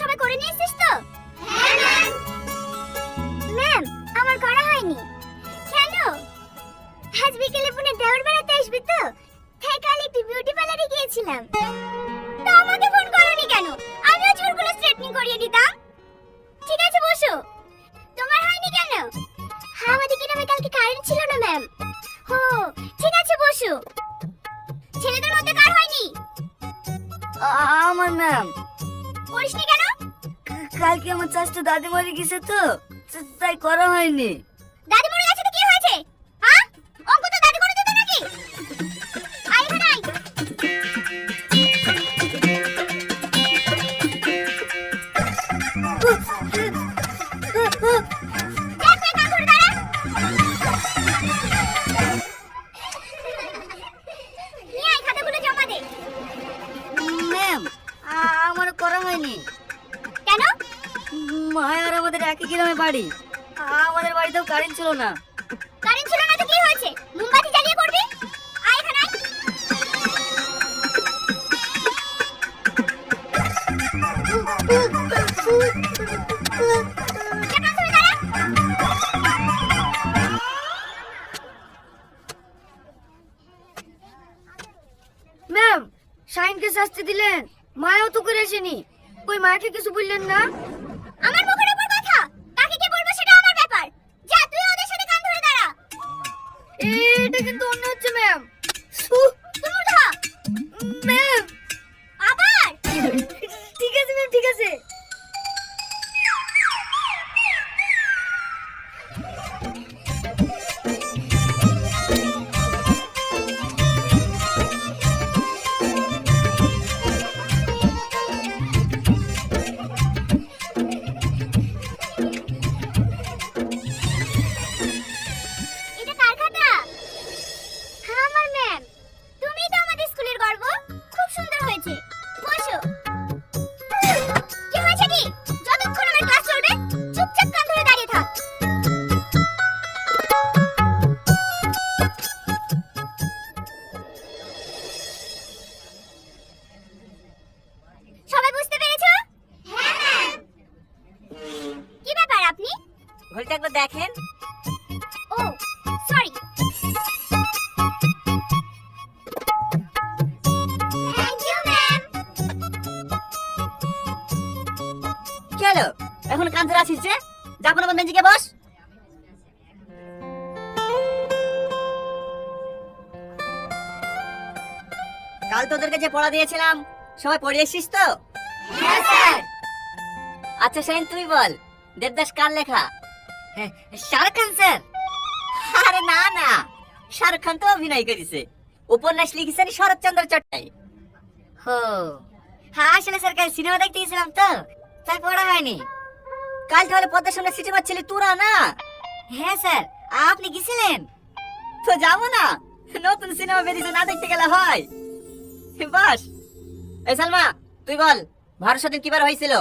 সবাই করে নিয়েছিস তো? হ্যাঁ ম্যাম। ম্যাম আমার করা হয়নি। কেন? আজ বিকেলে পুনে দেওয়ার বেড়াতে আসবি তো? তাই কাল একটু বিউটি পার্লারে গিয়েছিলাম। তা আমাকে ফোন করনি কেন? আমিও চুলগুলো স্ট্রেটনিং করিয়ে দিতাম ঠিক আছে বসো। তোমার হয়নি কেন? হ্যাঁ আমাদের গ্রামে কালকে কারেন্ট ছিল না ম্যাম? ও ঠিক আছে বসো। ছেলেদের মধ্যে কার হয়নি? আমার ম্যাম। করিসনি কেন? কালকে আমার চাষটা দাদি মরে গেছে তো তাই করা হয়নি। বাড়ি আমাদের বাড়িতেও কারেন্ট ছিল না। কারেন্ট ছিল না তো কি হয়েছে? মোমবাতি জ্বালিয়ে করবি? আয় এখানে ম্যাম শাইনকে শাস্তি দিলেন। মায়াও তো করে আসেনি। ওই মাকে কিছু বললেন না? এটা কিন্তু অন্য হচ্ছে ম্যাম এখন কান ধরে আসিস যে যাব না বেঞ্চিকে বস। কাল তোদেরকে যে পড়া দিয়েছিলাম। সবাই পড়ে এসছিস তো? হ্যাঁ আচ্ছা শাহিন তুই বল দেবদাস কার লেখা? শাহরুখ খান স্যার। আরে না না। শাহরুখ খান তো অভিনয় করেছে। উপন্যাস লিখেছেন শরৎচন্দ্র চট্টাই হো। হ্যাঁ আসলে স্যার কাল সিনেমা দেখতে গেছিলাম তো তাই পড়া হয়নি। কাল তাহলে পদ্মার সামনে সিনেমা ছিলি তোরা না? হ্যাঁ স্যার। আপনি গেছিলেন? তো যাব না। নতুন সিনেমা বেরিয়েছে না দেখতে গেলে হয়। বাস। এই সালমা তুই বল ভারত স্বাধীন কিবার হয়েছিল?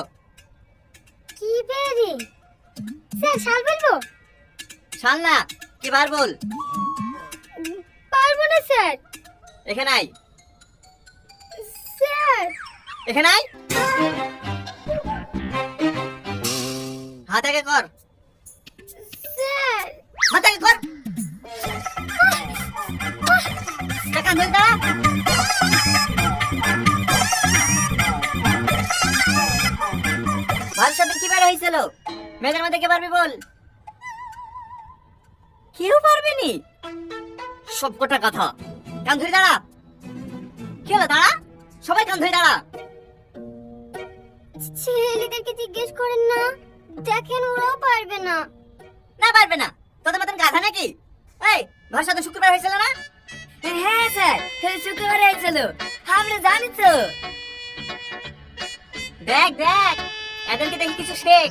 কি বেরি স্যার শাল বলব শাল না কিবার বল? পারব না স্যার। এখানে আয়। স্যার। এখানে আয়। আগে কর। আগে কর। টাকা দাঁড়া। হয়েছিল? মধ্যে কে পারবি বল। কেউ পারবে নি সব কটা কথা। কান ধরে দাঁড়া। কি হলো দাঁড়া? সবাই কান ধরে দাঁড়া। ছেলেদেরকে জিজ্ঞেস করেন না। দেখেন ওরাও পারবে না। না পারবে না। তোদের মতন গাধা নাকি? এই ভাষা তো শুক্রবার হয়েছিল না? হ্যাঁ স্যার শুক্রবার হয়েছিল। আমরা জানি তো। দেখ দেখ এদেরকে দেখি কিছু শেখ।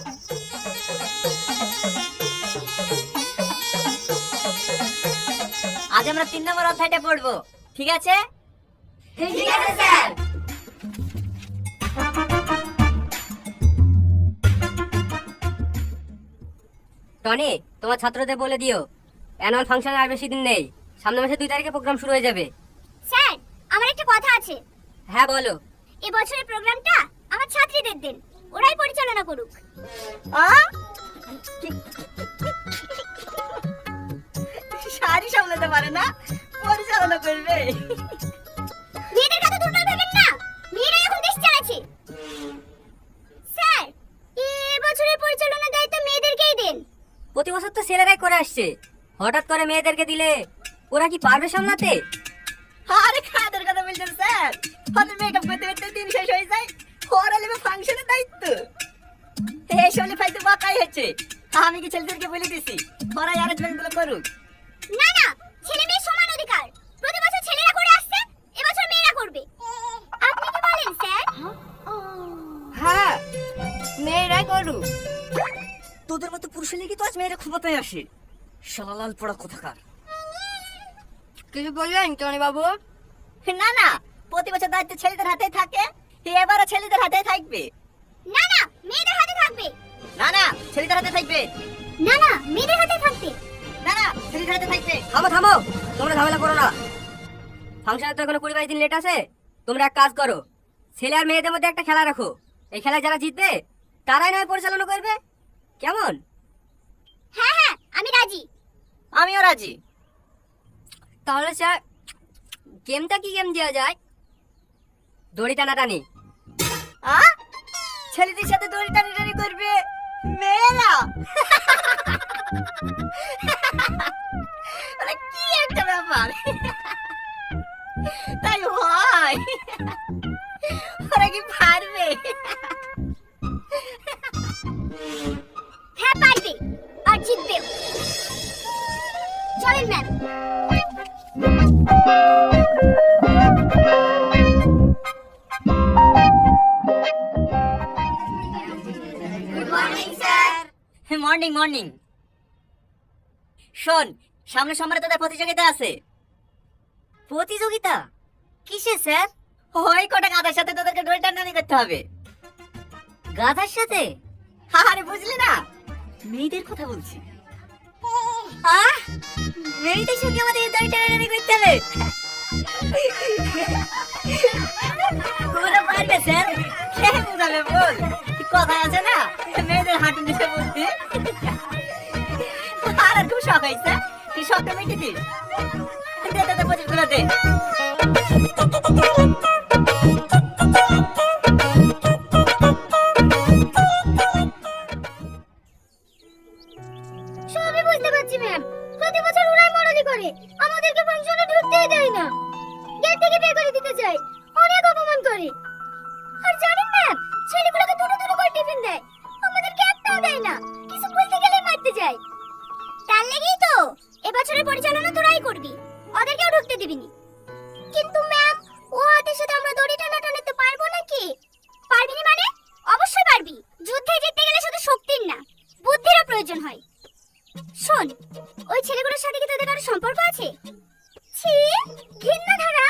আজ আমরা তিন নম্বর অধ্যায়টা পড়ব। ঠিক আছে? ঠিক আছে স্যার। টনি তোমার ছাত্রদের বলে দিও। অ্যানুয়াল ফাংশন আর বেশি দিন নেই। সামনের মাসে দুই তারিখে প্রোগ্রাম শুরু হয়ে যাবে। স্যার আমার একটা কথা আছে। হ্যাঁ বলো। এই বছরের প্রোগ্রামটা আমার ছাত্রীদের দিন। ওরাই পরিচালনা করুক। আ? শাড়ি সামলাতে পারে না পরিচালনা করবে। মেয়েদের কথা দুর্বল ভাবেন না। মেয়েরাই এখন দেশ চালাচ্ছে। স্যার এ বছরের পরিচালনা দায়িত্ব মেয়েদেরকেই দেন। প্রতি বছর তো ছেলেরাই করে আসছে। হঠাৎ করে মেয়েদেরকে দিলে ওরা কি পারবে সামলাতে? আরে খাদের কথা বলছেন স্যার? ওদের মেকআপ করতে করতে দিন শেষ হয়ে যায় ওরা নেবে ফাংশনের দায়িত্ব। এই শোনে ফাইতে বাকাই হচ্ছে। আমি কি ছেলেদেরকে বলে দিছি? ওরা অ্যারেঞ্জমেন্টগুলো করুক। না না ছেলে মেয়ে সমান অধিকার। প্রতি বছর ছেলেরা করে আসছে এবছর মেয়েরা করবে। আপনি কি বলেন স্যার? হ্যাঁ মেয়েরাই করুক। তোদের মতো পুরুষের লেগে তো আজ মেয়েরা ক্ষমতায় আসে? শালালাল পড়া কোথাকার? কিছু বললেন টনি বাবু না না প্রতি বছর দায়িত্ব ছেলেদের হাতেই থাকে এবারও ছেলেদের হাতেই থাকবে। না না মেয়েদের হাতে থাকবে। না না ছেলেদের হাতে থাকবে। না না মেয়েদের হাতে থাকবে। না না ছেলেদের হাতে থাকবে। থামো থামো তোমরা ঝামেলা করো না। ফাংশনে তো এখনও কুড়ি বাইশ দিন লেট আছে। তোমরা এক কাজ করো ছেলে আর মেয়েদের মধ্যে একটা খেলা রাখো। এই খেলায় যারা জিতবে তারাই নয় পরিচালনা করবে। কেমন? হ্যাঁ হ্যাঁ আমি রাজি। আমিও রাজি। তাহলে স্যার গেমটা কি গেম দেওয়া যায়? দড়ি টানাটানি। আ? ছেলেদের সাথে দড়ি টানাটানি করবে মেয়েরা। কি একটা ব্যাপার। তাই হয়। ওরা কি পারবে? জিতবেও চলেন, ম্যাম। মর্নিং মর্নিং শোন, সামনে সোমবারে তোদের প্রতিযোগিতা আছে। প্রতিযোগিতা? কিসে, স্যার? ওই কটা গাধার সাথে তোদেরকে দড়ি টানাটানি করতে হবে। গাধার সাথে? আরে বুঝলি না? মেয়েদের কথা বলছি। আহ, মেয়েদের সঙ্গে আমাদের টানাটানি করতে হবে। তোমরা পারবে, স্যার। কে বুঝাবে, বল। কথা আছে না? মেয়েদের হাঁটু নিচে বলতে। আর, খুব শখ হয়েছে। তুই শখটা মিটে দে দে দে পঁচিশগুলো দে। দিবিনি কিন্তু ম্যাম ও হাতের সাথে আমরা দড়ি টানা টানাটানিতে পারব নাকি? পারবি না মানে? অবশ্যই পারবি। যুদ্ধে জিততে গেলে শুধু শক্তির না, বুদ্ধিরও প্রয়োজন হয়। শোন, ওই ছেলেগুলোর সাথে কি তোদের কারও সম্পর্ক আছে? ছি ঘৃণা ধারা!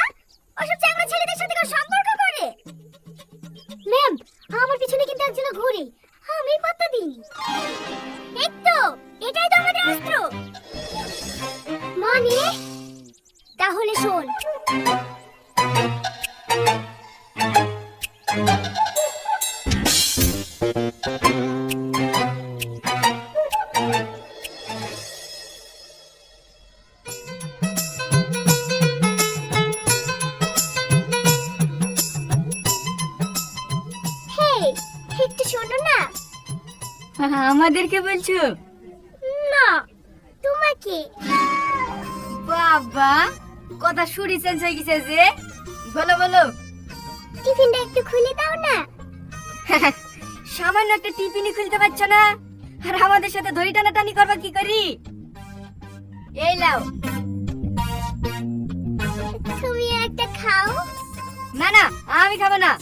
ওসব চ্যাংড়া ছেলেদের সাথে কেউ সম্পর্ক করে? ম্যাম আমার পিছনে কিন্তু একজন ঘুরে। আমি পাত্তা দিইনি। এই তো, এটাই তো আমাদের অস্ত্র। মানে? তাহলে শোন। একটু শোনো না। আমাদেরকে বলছো? না তোমাকে। বাবা। কথা শুরি চেঞ্জ হয়ে গেছে যে। বলো বলো। টিফিনটা একটু খুলে দাও না। সামান্য একটা টিফিনই খুলতে পারছ না? আর আমাদের সাথে দড়ি টানাটানি করবা কি করি? এই লাও তুমি একটা খাও। না না আমি খাব না।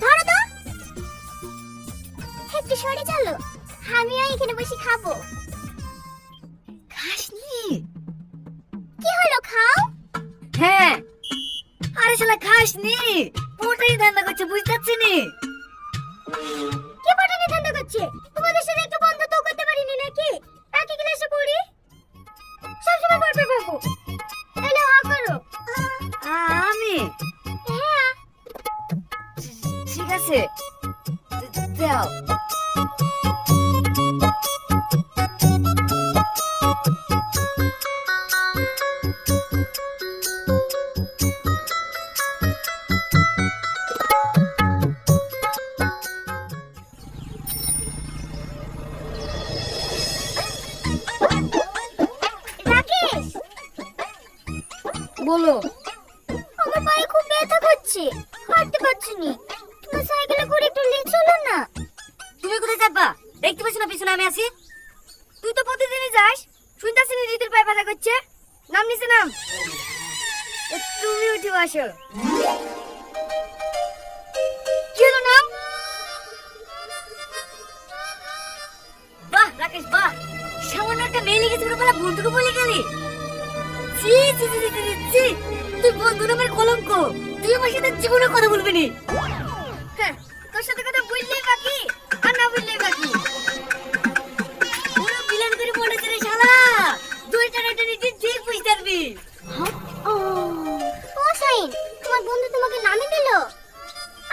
ধরো তো। একটু সরে চলো। আমিও এখানে বসে খাব। খাসনি? খাসনি পুরোটাই ধান্দা করছে বুঝতে পারছি তুমি উঠে বসো। কি হলো বলে গেলি। ছি। তুই বন্ধু নামের কথা বলবি নি। হ্যাঁ তোর সাথে কথা বললেই বাকি, আর না বললেই বাকি। পুরো বিলান করে মনে করে শালা। দুই টাকা টেনে ঠিক ঠিক বুঝতে পারবি। ও ও শাইন তোমার বন্ধু তোমাকে নামে দিল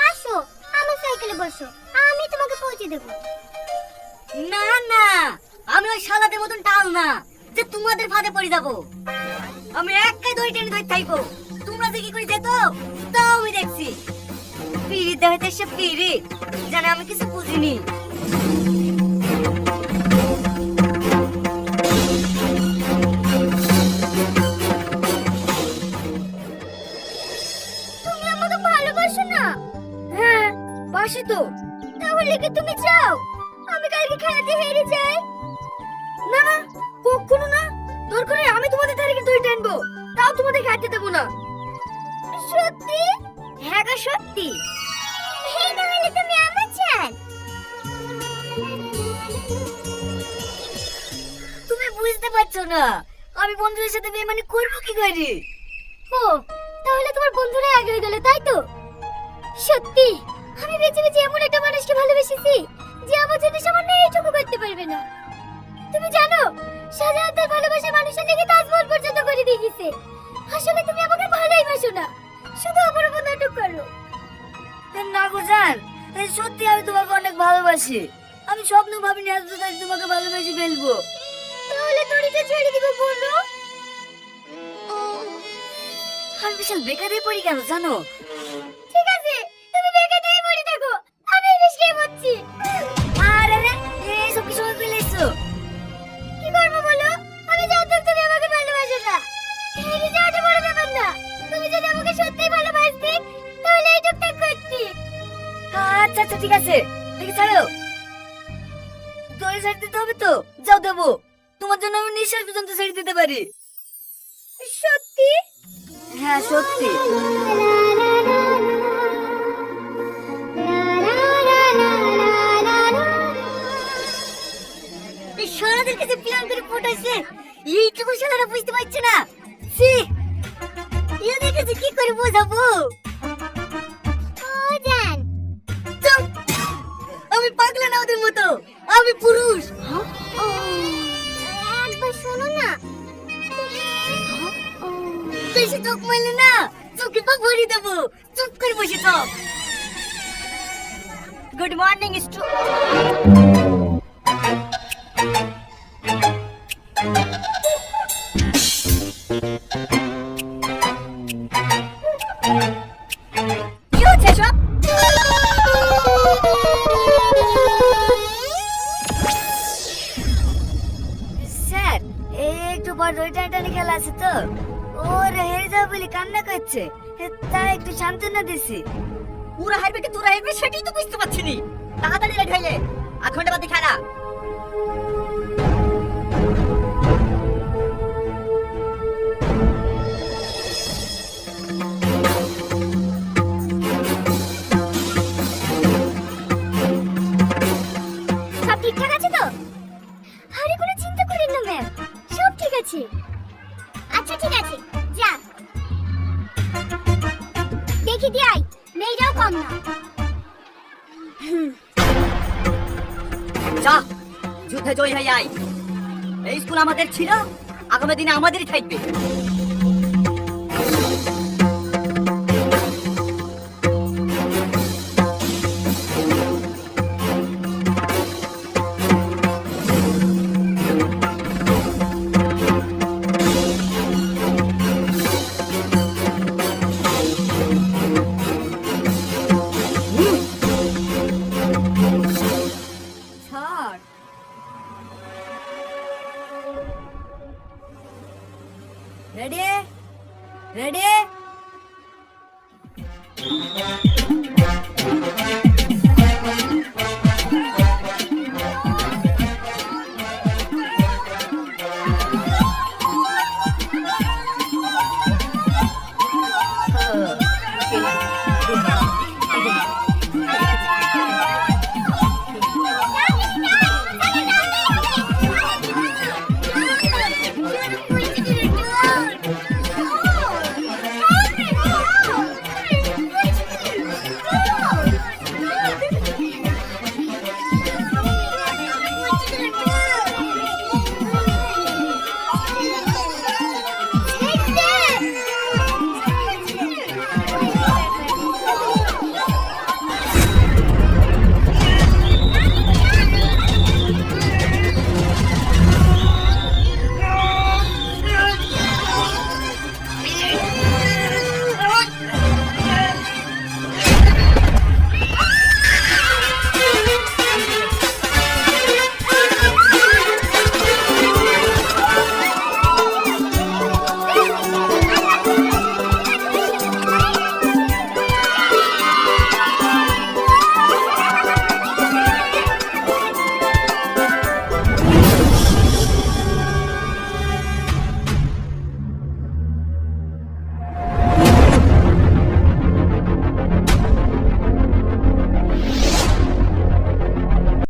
আসো, আমার সাইকেলে বসো, আমি তোমাকে পৌঁছে দেবো। না না, আমি ওই শালাদের মতন টাল না, যে তোমাদের ফাঁদে পড়ে যাব। আমি একাই দই টেনে ধরে থাকব। তোমরা যে কি করে যেত, তাও আমি দেখছি। পিড়ি দেখাতে সে পিড়ি, জানে আমি কিছু বুঝিনি। বাসি তো। তাহলে কি তুমি চাও? আমি কালকে খেলাতে হেরে যাই। না না কখনো না। দরকার হলে আমি তোমাদের ধারে দই টানবো। তাও তোমাদের খাইতে দেবো না। সত্যি? হ্যাঁ গো, সত্যি। তাহলে তুমি বুঝতে পারছ না। আমি বন্ধুদের সাথে বেমানি করব কি করে? ও, তাহলে তোমার বন্ধুরা আগে হয়ে গেল, তাই তো? সত্যি? আমি বেঁচে বেঁচে এমন একটা মানুষকে ভালোবেসেছি যে আমার জন্য সামান্য এইটুকু করতে পারবে না। তুমি জানো শাহজাহান তার ভালোবাসা মানুষের লেগে তাজমহল পর্যন্ত করে দিয়ে গেছে। আসলে তুমি আমাকে ভালোই বাসো না। শুধু আমার উপর নাটক করো। না এই সত্যি আমি তোমাকে অনেক ভালোবাসি। আমি স্বপ্ন ভাবিনি আজ তাই তোমাকে ভালোবেসে ফেলব। তাহলে দড়িটা ছেড়ে দিব বলো। আমি বিশাল বেকারে পড়ি কেন জানো? ঠিক আছে সারাদের কাছে প্ল্যান করে পটাইছে এইটুকু সালারা বুঝতে পারছে না। সি এদের কাছে কি করে বোঝাবো? আমি পাগলা না ওদের মতো। আমি পুরুষ। একবার শোনো না। বেশি চোখ মারলে না? চোখে ভরি দেবো। চুপ করে বসে থাক। গুড মর্নিং স্টু আমাদের ছিল আগামী দিনে আমাদেরই থাকবে।